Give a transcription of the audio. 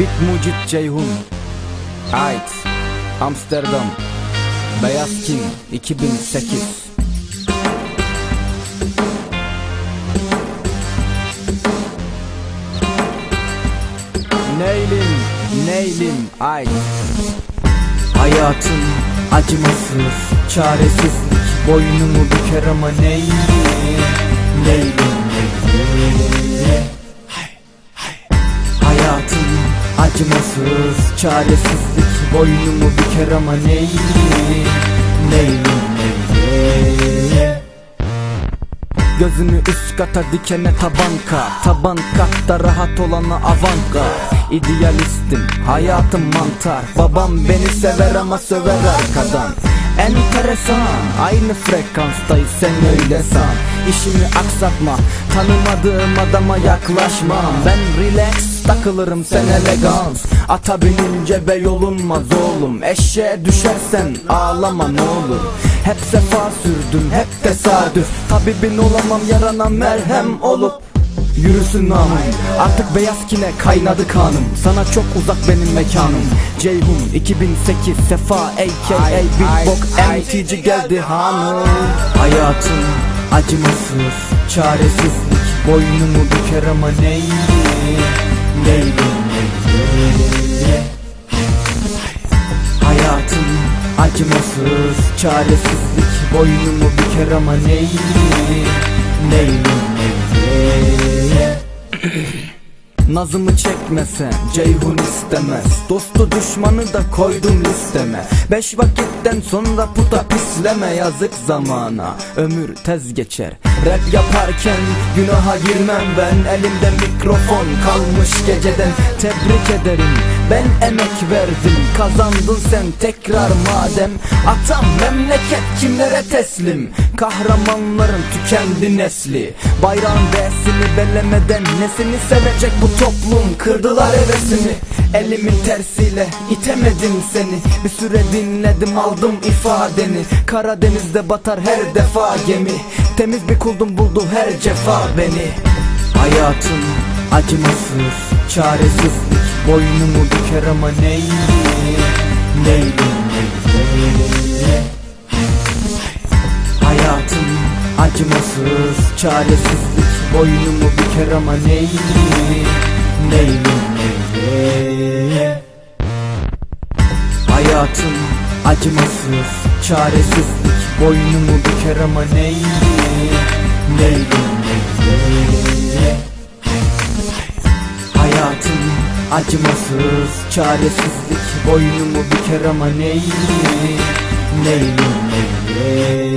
Bit Mucit Ceyhun. Ait. Amsterdam. Beyaz King 2008 Neylim, neylim, ay Hayatım acımasız, çaresizlik. Boynumu büker ama neylim, neylim acımasız, çaresizlik Boynumu büker ama neylim, neylim, neylim Gözünü üst kata dikene taban kat Taban katta rahat olana avanka. İdealistim hayatım mantar. Babam beni sever ama söver arkadan Enteresan aynı frekanstayız sen öyle san. İşimi aksatma tanımadığım adama yaklaşma. Ben relax takılırım sen elegans. Ata binince ve yolunmaz oğlum. Eşeğe düşersen ağlama ne olur. Hep sefa sürdüm hep tesadüf. Tabibin olamam yarana merhem olup Yürüsün namım. Artık beyaz kine kaynadı kanım. Sana çok uzak benim mekanım. Ceyhun 2008 Sefa aka Big MTC geldi hanım. Hayatım acımasız Çaresizlik. Boynumu büker ama neydi? Neydi? Neydi Hayatım acımasız Çaresizlik. Boynumu büker ama neyli Neyli Nazımı çekmesen Ceyhun istemez. Dostu düşmanı da koydum listeme. Beş vakitten sonra puta pisleme Yazık zamana. Ömür tez geçer. Rap yaparken günaha girmem ben. Elimde mikrofon kalmış geceden. Tebrik ederim ben emek verdim. Kazandın sen tekrar madem. Atam memleket kimlere teslim Kahramanların tükendi nesli. Bayrağın D'sini bellemeden Nesini sevecek bu toplum? Kırdılar hevesini. Elimin tersiyle itemedim seni. Bir süre dinledim aldım ifadeni. Karadeniz'de batar her defa gemi. Temiz bir kuldum buldu her cefa beni. Hayatım acımasız Çaresizlik. Boynumu büker ama neyli Çaresizlik. Boynumu büker ama neyli Neyli neyli Hayatım acımasız Çaresizlik. Boynumu büker ama neyli Neyli neyli Hayatım acımasız Çaresizlik. Boynumu büker ama neyli Neyli neyli